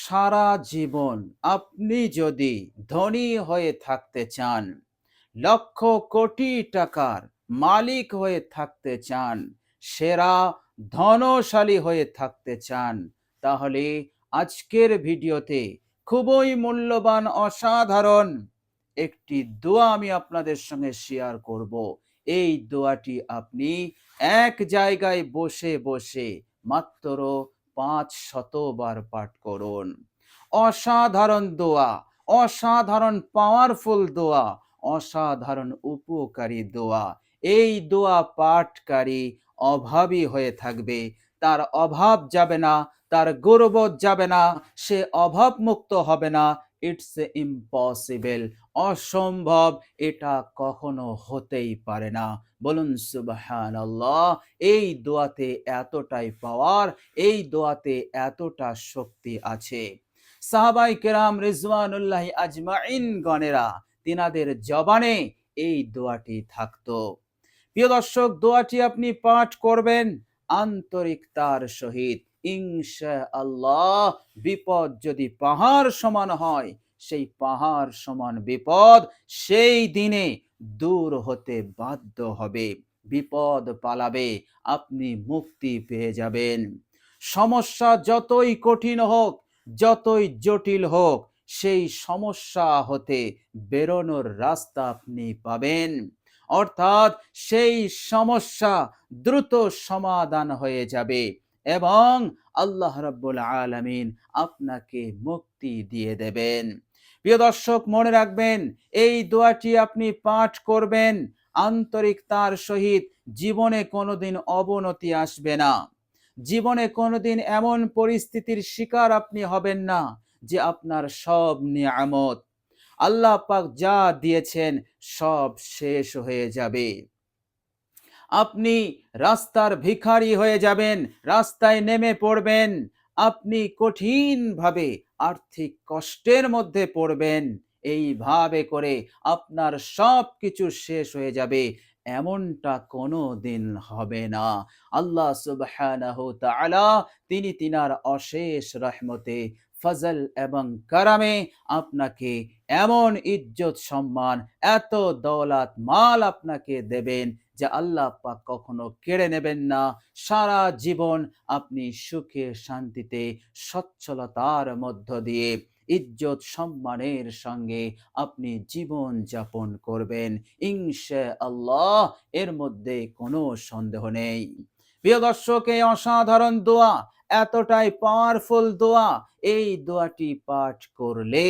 সারা জীবন আপনি যদি ধনী হয়ে থাকতে চান, লক্ষ কোটি টাকার মালিক হয়ে থাকতে চান, সেরা ধনশালী হয়ে থাকতে চান, তাহলে আজকের ভিডিওতে খুবই মূল্যবান, অসাধারণ একটি দোয়া আমি আপনাদের সঙ্গে শেয়ার করব। এই দোয়াটি আপনি এক জায়গায় বসে বসে মাত্র পাঁচ শতবার পাঠ করুন। অসাধারণ দোয়া, অসাধারণ পাওয়ারফুল দোয়া, অসাধারণ উপকারী দোয়া। এই দোয়া পাঠকারী অভাবী হয়ে থাকবে। তার অভাব যাবে না, তার গৌরব যাবে না, সে অভাব মুক্ত হবে না ইটস ইম্পসিবল অসম্ভব। এটা কখনো হতেই পারে না। বলুন সুবহান এই দোয়াতে এতটাই পাওয়ার এই দোয়াতে এতটা শক্তি আছে। সাহাবাই কেরাম রিজওয়ানুল্লাহ আজমাইন গণেরা, তিনাদের জবানে এই দোয়াটি থাকতো। প্রিয় দর্শক, দোয়াটি আপনি পাঠ করবেন, আন্তরিকতার সহিত। ইনশা আল্লাহ বিপদ যদি পাহাড় সমান হয়, সেই পাহাড় সমান বিপদ সেই দিনে দূর হতে বাধ্য হবে। বিপদ পালাবে, আপনি মুক্তি পেয়ে যাবেন। সমস্যা যতই কঠিন হোক, যতই জটিল হোক, সেই সমস্যা হতে বেরোনোর রাস্তা আপনি পাবেন। অর্থাৎ সেই সমস্যা দ্রুত সমাধান হয়ে যাবে। এবং আল্লাহ রাব্বুল আলামিন আপনাকে মুক্তি দিয়ে দেবেন। প্রিয় দর্শক, মনে রাখবেন, এই দোয়াটি আপনি পাঠ করবেন, আন্তরিক আন্তরিকতার সহিত জীবনে কোনোদিন অবনতি আসবে না। জীবনে কোনোদিন এমন পরিস্থিতির শিকার আপনি হবেন না যে আপনার সব নিয়ামত। আল্লাহ পাক যা দিয়েছেন সব শেষ হয়ে যাবে। আপনি রাস্তার ভিখারি হয়ে যাবেন, রাস্তায় নেমে পড়বেন। আপনি কঠিনভাবে আর্থিক কষ্টের মধ্যে পড়বেন। এইভাবে করে আপনার সব কিছু শেষ হয়ে যাবে। এমনটা কোনো দিন হবে না। আল্লাহ তাআলা তিনি তিনার অশেষ রহমতে, ফজল এবং কারামে আপনাকে এমন ইজ্জত সম্মান, এত দৌলত মাল আপনাকে দেবেন। যে আল্লাহ পাক কখনো কেড়ে নেবেন না। সারা জীবন আপনি সুখে, শান্তিতে, সচ্ছলতার মধ্য দিয়ে ইজ্জত, সম্মানের সঙ্গে আপনি জীবন যাপন করবেন। ইংশে আল্লাহ এর মধ্যে কোনো সন্দেহ নেই। প্রিয় দর্শক, এই অসাধারণ দোয়া, এতটাই পাওয়ারফুল দোয়া, এই দোয়াটি পাঠ করলে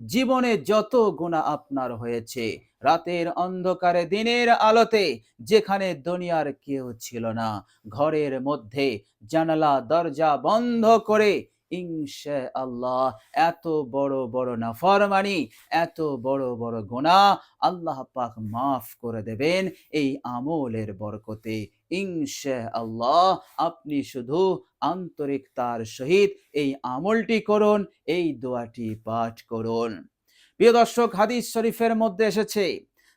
জীবনে যত গুণা আপনার হয়েছে, রাতের অন্ধকারে দিনের আলোতে যেখানে দুনিয়ার কেউ ছিল না, ঘরের মধ্যে জানালা, দরজা বন্ধ করে ইনশা আল্লাহ এত বড় বড় নাফরমানি, এত বড় বড় গোনা আল্লাহ পাক মাফ করে দেবেন এই আমলের বরকতে। ইনশা আল্লাহ আপনি শুধু আন্তরিকতার সহিত এই আমলটি করুন, এই দোয়াটি পাঠ করুন। প্রিয় দর্শক, হাদিস শরীফের মধ্যে এসেছে,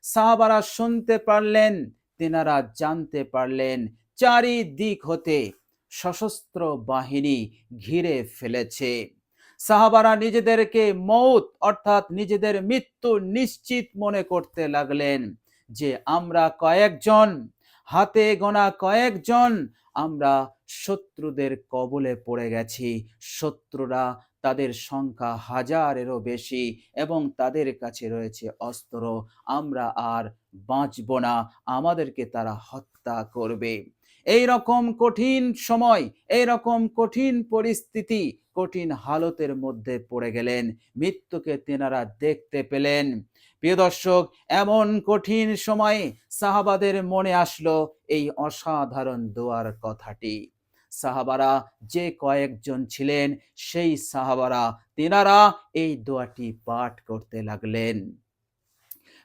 সাহাবারা শুনতে পারলেন, তেনারা জানতে পারলেন, চারিদিক হতে সশস্ত্র বাহিনী ঘিরে ফেলেছে। সাহাবারা নিজেদেরকে মৌত, অর্থাৎ নিজেদের মৃত্যু নিশ্চিত মনে করতে লাগলেন যে আমরা কয়েকজন হাতে গোনা কয়েকজন, আমরা শত্রুদের কবলে পড়ে গেছি। শত্রুরা তাদের সংখ্যা হাজারেরও বেশি এবং তাদের কাছে রয়েছে অস্ত্র। আমরা আর বাঁচব না। আমাদেরকে তারা হত্যা করবে। এই রকম কঠিন সময় এই রকম কঠিন পরিস্থিতি, কঠিন হালতের মধ্যে পড়ে গেলেন, মৃত্যুকে তেনারা দেখতে পেলেন। প্রিয় দর্শক, এমন কঠিন সময়ে সাহাবাদের মনে আসলো এই অসাধারণ দোয়ার কথাটি। সাহাবারা যে কয়েকজন ছিলেন, সেই সাহাবারা তেনারা এই দোয়াটি পাঠ করতে লাগলেন।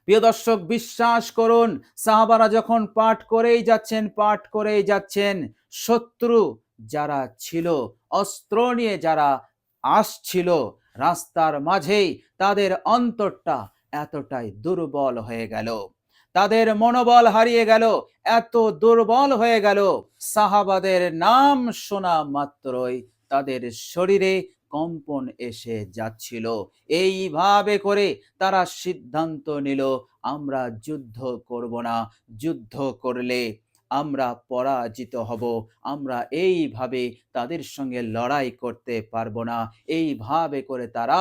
প্রিয় দর্শক, বিশ্বাস করুন, সাহাবারা যখন পাঠ করেই যাচ্ছেন, পাঠ করেই যাচ্ছেন, শত্রু যারা ছিল, অস্ত্র নিয়ে যারা আসছিল, রাস্তার মাঝেই তাদের অন্তরটা এতটাই দুর্বল হয়ে গেল। তাদের মনোবল হারিয়ে গেল, এত দুর্বল হয়ে গেল। সাহাবাদের নাম শোনা মাত্রই তাদের শরীরে কম্পন এসে যাচ্ছিল। এইভাবে করে তারা সিদ্ধান্ত নিল, আমরা যুদ্ধ করব না, যুদ্ধ করলে আমরা পরাজিত হব, আমরা এইভাবে তাদের সঙ্গে লড়াই করতে পারব না। এইভাবে করে তারা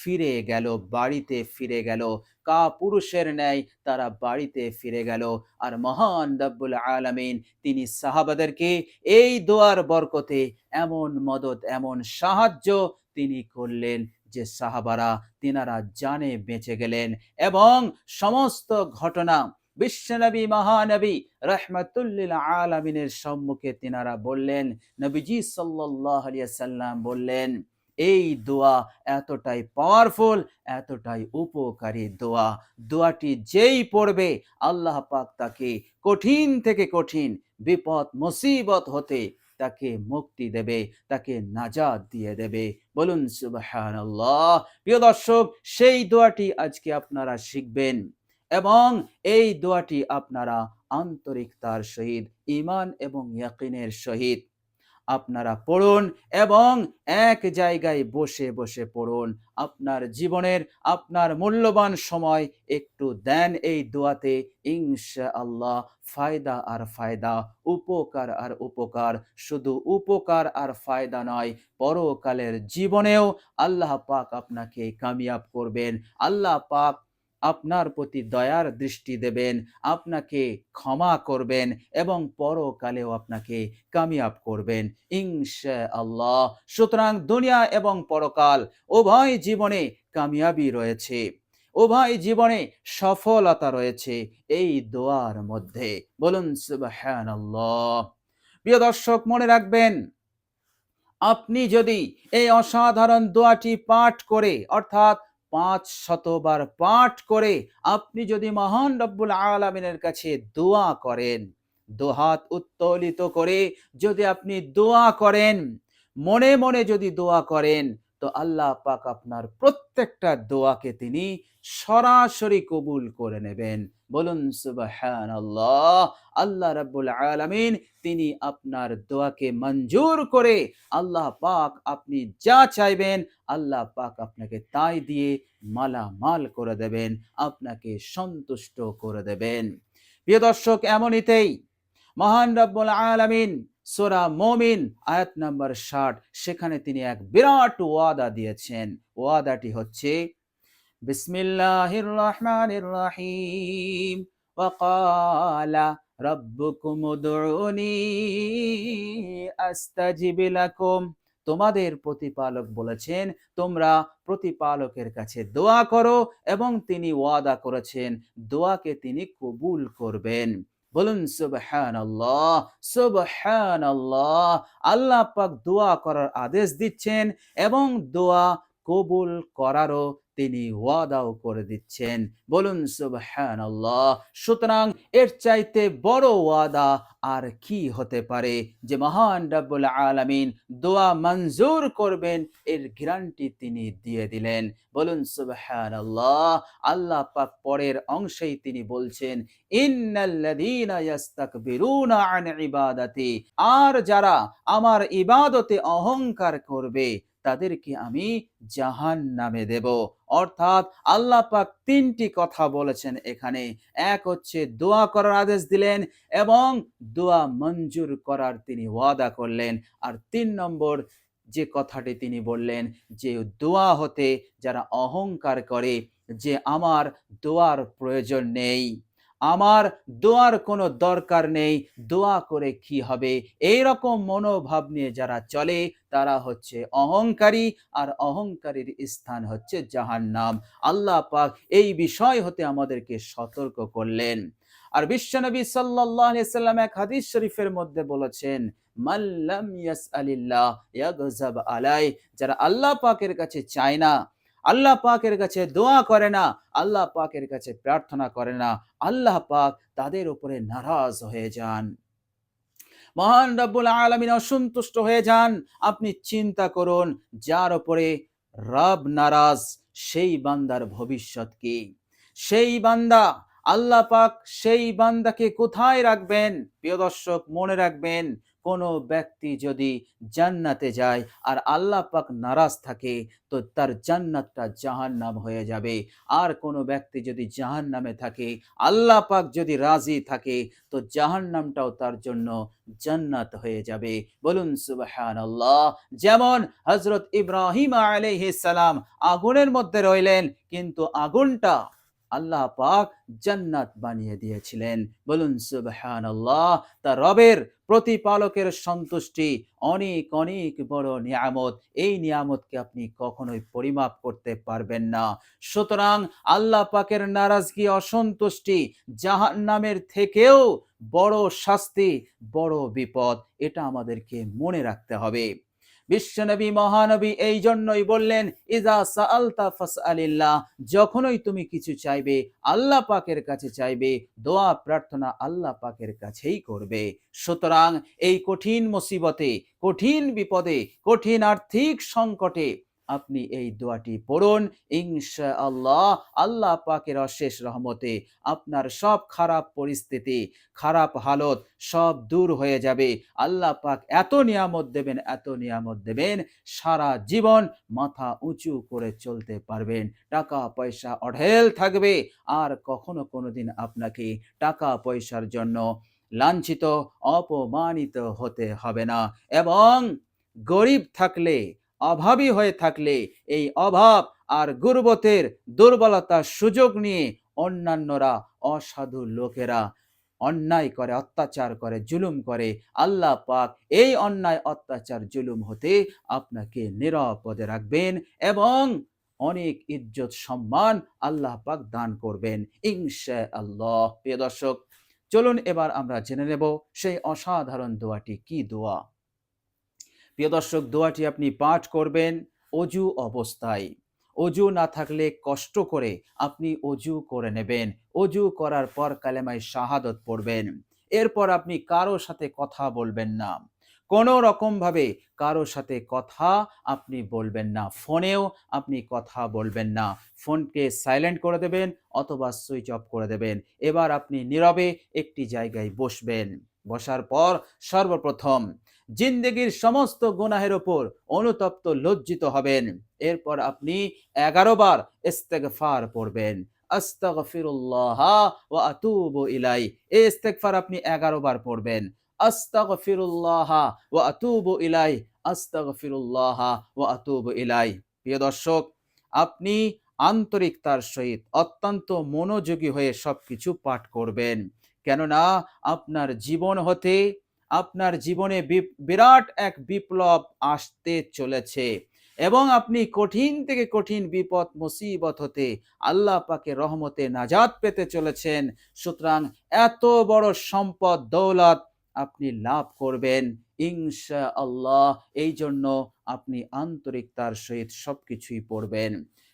ফিরে গেল, বাড়িতে ফিরে গেল। কা পুরুষের ন্যায় তারা বাড়িতে ফিরে গেল। আর মহান রব্বুল আলামিন তিনি সাহাবাদেরকে এই দোয়ার বরকতে এমন মদত, এমন সাহায্য তিনি করলেন যে সাহাবারা, তিনারা জানে বেঁচে গেলেন এবং সমস্ত ঘটনা বিশ্বনবী, মহানবী রহমতুল্লিল আলমিনের সম্মুখে তিনারা বললেন, নবীজি সাল্লাহ সাল্লাম বললেন এই দোয়া এতটাই পাওয়ারফুল এতটাই উপকারী দোয়া। দোয়াটি যেই পড়বে, আল্লাহ পাক তাকে কঠিন থেকে কঠিন, বিপদ, মুসিবত হতে তাকে মুক্তি দেবে, তাকে নাজাদ দিয়ে দেবে। বলুন সুবহানাল্লাহ। প্রিয় দর্শক, সেই দোয়াটি আজকে আপনারা শিখবেন এবং এই দোয়াটি আপনারা আন্তরিকতার সহিত ইমান এবং ইয়াকিনের সহিত আপনারা পড়ুন এবং এক জায়গায় বসে বসে পড়ুন। আপনার জীবনের আপনার মূল্যবান সময় একটু দেন এই দোয়াতে। ইনশা আল্লাহ ফায়দা আর ফায়দা, উপকার আর উপকার। শুধু উপকার আর ফায়দা নয়, পরকালের জীবনেও আল্লাহ পাক আপনাকে কামিয়াব করবেন। আল্লাহ পাক আপনার প্রতি দয়ার দৃষ্টি দেবেন, আপনাকে ক্ষমা করবেন এবং পরকালেও আপনাকে কামিয়াব করবেন। ইনশা আল্লাহ সুতরাং দুনিয়া এবং পরকাল উভয় জীবনে কামিয়াবি রয়েছে, উভয় জীবনে সফলতা রয়েছে এই দোয়ার মধ্যে। বলুন, সুবহানাল্লাহ। প্রিয় দর্শক, মনে রাখবেন, আপনি যদি এই অসাধারণ দোয়াটি পাঠ করে, অর্থাৎ পাঁচ শতবার পাঠ করে আপনি যদি মহান রব্বুল আলমিনের কাছে দোয়া করেন দোহাত উত্তোলিত করে যদি আপনি দোয়া করেন, মনে মনে যদি দোয়া করেন তো আল্লাহ পাক আপনার প্রত্যেকটা দোয়াকে তিনি সরাসরি কবুল করে নেবেন। বলুন সুবাহান আল্লাহ আল্লাহ রাব্বুল আলামিন তিনি আপনার দোয়াকে মঞ্জুর করে আল্লাহ পাক আপনি যা চাইবেন আল্লাহ পাক আপনাকে তাই দিয়ে মালামাল করে দেবেন, আপনাকে সন্তুষ্ট করে দেবেন। প্রিয় দর্শক, এমনিতেই মহান রব্বুল আলামিন সোরা মমিন, আয়াত নাম্বার ষাট। সেখানে তিনি এক বিরাট ওয়াদা দিয়েছেন। ওয়াদাটি হচ্ছে বিসমিল্লাহির রহমানির রহিম ওয়াকালা রব্বুকুম উদউনি আস্তাজিব লাকুম। তোমাদের প্রতিপালক বলেছেন, তোমরা প্রতিপালকের কাছে দোয়া করো এবং তিনি ওয়াদা করেছেন। দোয়াকে তিনি কবুল করবেন। বলুন সুবহান আল্লাহ সুবহান আল্লাহ আল্লাহ পাক দোয়া করার আদেশ দিচ্ছেন এবং দোয়া কবুল করারও তিনি ওয়াদাও করে দিচ্ছেন। বলুন সুবহান আল্লাহ সুতরাং এর চাইতে বড় ওয়াদা আর কি হতে পারে? যে মহান রাব্বুল আলামিন দোয়া মঞ্জুর করবেন, এর গ্যারান্টি তিনি দিয়ে দিলেন। বলুন সুবহান আল্লাহ আল্লাহ পাক পরের অংশেই তিনি বলছেন, ইন্নাল্লাযীনা ইয়াস্তাকবিরুনা আন ইবাদাতি। আর যারা আমার ইবাদতে অহংকার করবে তাদেরকে আমি জাহান নামে দেব। অর্থাৎ আল্লাহ পাক তিনটি কথা বলেছেন এখানে। এক হচ্ছে, দোয়া করার আদেশ দিলেন এবং দোয়া মঞ্জুর করার তিনি ওয়াদা করলেন। আর তিন নম্বর যে কথাটি তিনি বললেন যে, দোয়া হতে যারা অহংকার করে, যে আমার দোয়ার প্রয়োজন নেই। আমার দোয়ার কোনো দরকার নেই, দোয়া করে কি হবে? এই রকম মনোভাব নিয়ে যারা চলে, তারা হচ্ছে অহংকারী, আর অহংকারীর স্থান হচ্ছে জাহান্নাম। আল্লাহ পাক এই বিষয় হতে আমাদেরকে সতর্ক করলেন। আর বিশ্বনবী সাল্লাল্লাহু সাল্লাম এক হাদিস শরীফের মধ্যে বলেছেন মাল্লাম ইয়াসআলিল্লাহ ইয়াগযাব আলাই। যারা আল্লাহ পাকের কাছে চায় না আল্লাহ পাকের কাছে দোয়া করে না, আল্লাহ পাকের কাছে প্রার্থনা করে না, আল্লাহ পাক তাদের উপরে নারাজ হয়ে যান। মহান রব্বুল আলমিন অসন্তুষ্ট হয়ে যান। আপনি চিন্তা করুন, যার উপরে রব নারাজ, সেই বান্দার ভবিষ্যৎ কি? সেই বান্দা, আল্লাহ পাক সেই বান্দাকে কোথায় রাখবেন? প্রিয় দর্শক, মনে রাখবেন কোনো ব্যক্তি যদি জান্নাতে যায় আর আল্লাহ পাক নারাজ থাকে, তো তার জান্নাতটা জাহান্নাম হয়ে যাবে। আর কোনো ব্যক্তি যদি জাহান্নামে থাকে, আল্লাহ পাক যদি রাজি থাকে, তো জাহান্নামটাও তার জন্য জান্নাত হয়ে যাবে। বলুন সুবাহান আল্লাহ যেমন হজরত ইব্রাহিম আলাইহিস সালাম আগুনের মধ্যে রইলেন, কিন্তু আগুনটা আল্লাহ পাক জান্নাত বানিয়ে দিয়েছিলেন। বলুন সুবহান আল্লাহ তা রবের প্রতিপালকের সন্তুষ্টি অনেক অনেক বড় নিয়ামত। এই নিয়ামতকে আপনি কখনোই পরিমাপ করতে পারবেন না। সুতরাং আল্লাহ পাকের নারাজগি, অসন্তুষ্টি জাহান্নামের থেকেও বড় শাস্তি, বড় বিপদ, এটা আমাদেরকে মনে রাখতে হবে। বিশ্বনবী, মহানবী এই জন্যই বললেন ইজা সাআলতা ফাসআলিল্লাহ যখনই তুমি কিছু চাইবে, আল্লাহ পাকের কাছে চাইবে, দোয়া, প্রার্থনা আল্লাহ পাকের কাছেই করবে। সুতরাং এই কঠিন মুসিবতে, কঠিন বিপদে, কঠিন আর্থিক সংকটে আপনি এই দোয়াটি পড়ুন। ইনশা আল্লাহ আল্লাহ পাকের অশেষ রহমতে আপনার সব খারাপ পরিস্থিতি, খারাপ হালত সব দূর হয়ে যাবে। আল্লাহ পাক এত নিয়ামত দেবেন, এত নিয়ামত দেবেন, সারা জীবন মাথা উঁচু করে চলতে পারবেন। টাকা পয়সা অঢেল থাকবে, আর কখনো কোনোদিন আপনাকে টাকা পয়সার জন্য লাঞ্ছিত, অপমানিত হতে হবে না। এবং গরিব থাকলে অভাবী হয়ে থাকলে এই অভাব আর গুরবতের দুর্বলতার সুযোগ নিয়ে অন্যান্যরা অসাধু লোকেরা অন্যায় করে, অত্যাচার করে, জুলুম করে। আল্লাহ পাক এই অন্যায়, অত্যাচার, জুলুম হতে আপনাকে নিরাপদে রাখবেন এবং অনেক ইজ্জত, সম্মান আল্লাহ পাক দান করবেন ইনশা আল্লাহ প্রিয় দর্শক, চলুন এবার আমরা জেনে নেব সেই অসাধারণ দোয়াটি কি দোয়া? প্রিয় দর্শক, দোয়াটি আপনি পাঠ করবেন অজু অবস্থায়। অজু না থাকলে কষ্ট করে আপনি অজু করে নেবেন। অজু করার পর কালেমায় শাহাদত পড়বেন। এরপর আপনি কারও সাথে কথা বলবেন না। কোনো রকমভাবে কারও সাথে কথা আপনি বলবেন না। ফোনেও আপনি কথা বলবেন না। ফোনকে সাইলেন্ট করে দেবেন অথবা সুইচ অফ করে দেবেন। এবার আপনি নীরবে একটি জায়গায় বসবেন। বসার পর সর্বপ্রথম জিন্দেগির সমস্ত গুনাহের ওপর অনুতপ্ত লজ্জিত হবেন। এরপর আপনি এগারো বার ইস্তেগফার পড়বেন। আস্তাগফিরুল্লাহ ওয়া আতুবু ইলাই। এই ইস্তেগফার আপনি এগারো বার পড়বেন। আস্তাগফিরুল্লাহ ওয়া আতুবু ইলাই। আস্তাগফিরুল্লাহ ওয়া আতুবু ইলাই। প্রিয় দর্শক, আপনি আন্তরিকতার সহিত অত্যন্ত মনোযোগী হয়ে সবকিছু পাঠ করবেন। কেননা আপনার জীবন হতে আপনার জীবনে বিরাট এক বিপ্লব আসতে চলেছে। এবং আপনি কঠিন থেকে কঠিন বিপদ, মুসিবত হতে আল্লাহ পাকে রহমতে নাজাত পেতে চলেছেন। সুতরাং এত বড় সম্পদ, দৌলত আপনি লাভ করবেন ইনশা আল্লাহ এই জন্য আপনি আন্তরিকতার সহিত সবকিছুই পড়বেন।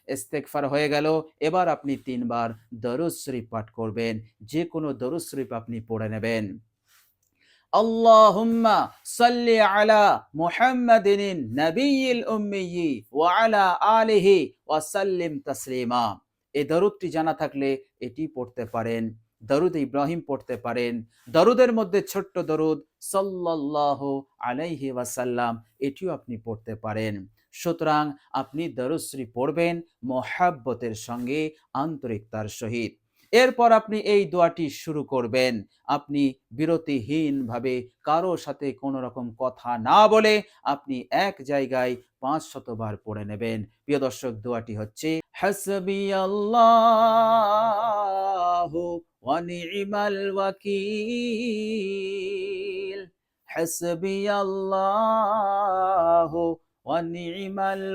ইস্তেকফার হয়ে গেল, এবার আপনি তিনবার দরুদ শরীফ পাঠ করবেন। যে কোনো দরুদ শরীফ আপনি পড়ে নেবেন। আল্লাহুম্মা সাল্লি আলা মুহাম্মাদিন নবিয়িল উম্মিয়ি ওয়া আলা আলিহি ওয়া সাল্লিম তাসলিমা। এই দরুদটি জানা থাকলে এটি পড়তে পারেন, দরুদ ইব্রাহিম পড়তে পারেন। দরুদের মধ্যে ছোট্ট দরুদ সাল্লাহ আলাইহি ওয়াসাল্লাম এটিও আপনি পড়তে পারেন। সুতরাং আপনি দরুশ্রী পড়বেন, মহাব্বতের সঙ্গে আন্তরিকতার সহিত। এরপর আপনি এই দোয়াটি শুরু করবেন। আপনি বিরতিহীনভাবে কারও সাথে কোনো রকম কথা না বলে আপনি এক জায়গায় পাঁচ শতবার পড়ে নেবেন। প্রিয় দর্শক, দোয়াটি হচ্ছে, হাসবি আল্লাহ ওয়া নি'মাল ওয়াকিল। হাসবি আল্লাহ ওয়া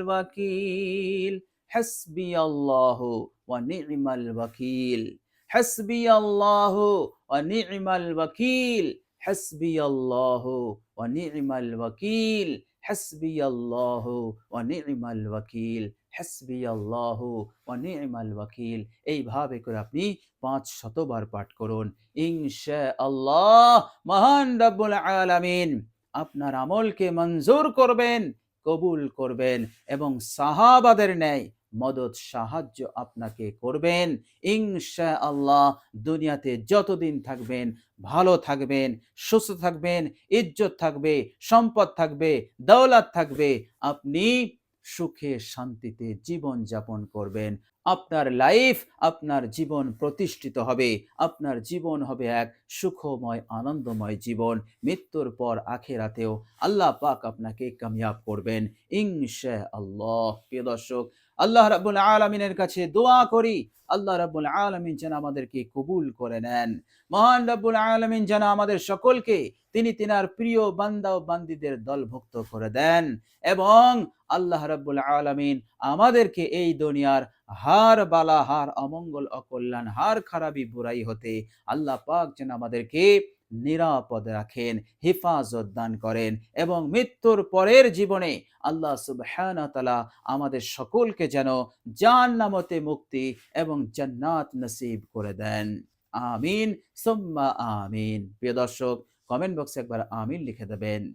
ওয়াকিল। হাসবি আল্লাহ ওয়া নি'মাল ওয়াকিল। হাসবি আল্লাহ নিমাল ওয়াকিল হাসবি আল্লাহ নিমাল ওয়াকিল হাসবি আল্লাহ নিমাল ওয়াকিল হাসবি আল্লাহ নিমাল ওকিল এইভাবে করে আপনি পাঁচ শতবার পাঠ করুন। ইনশা আল্লাহ মহান রব্বুল আলামিন আপনার আমলকে মঞ্জুর করবেন, কবুল করবেন এবং সাহাবাদের ন্যায় মদত, সাহায্য আপনাকে করবেন। ইনশা আল্লাহ দুনিয়াতে যতদিন থাকবেন, ভালো থাকবেন, সুস্থ থাকবেন, ইজ্জত থাকবে, সম্পদ থাকবে, দৌলত থাকবে, আপনি সুখে শান্তিতে জীবন যাপন করবেন। আপনার লাইফ আপনার জীবন প্রতিষ্ঠিত হবে। আপনার জীবন হবে এক সুখময়, আনন্দময় জীবন। মৃত্যুর পর আখেরাতেও আল্লাহ পাক আপনাকে কামিয়াব করবেন। ইনশা আল্লাহ প্রিয় দর্শক, আল্লাহ রাব্বুল আলমিনের কাছে দোয়া করি। আল্লাহ রাব্বুল আলমিন যেন আমাদেরকে কবুল করে নেন। মহান রাব্বুল আলমিন যেন আমাদের সকলকে তিনি তিনার প্রিয় বান্দা ও বান্দিদের দলভুক্ত করে দেন। এবং আল্লাহ রাব্বুল আলমিন আমাদেরকে এই দুনিয়ার হার বালা, হার অমঙ্গল অকল্যাণ, হার খারাপি বুড়াই হতে আল্লাহ পাক যেন আমাদেরকে নিরাপদ রাখেন, হেফাজত দান করেন এবং মৃত্যুর পরের জীবনে আল্লাহ সুবহানাহু তাআলা আমাদের সকলকে যেন জান্নামতে মুক্তি এবং জান্নাত নসিব করে দেন। আমিন, সুম্মা আমিন। প্রিয় দর্শক কমেন্ট বক্সে একবার আমিন লিখে দেবেন।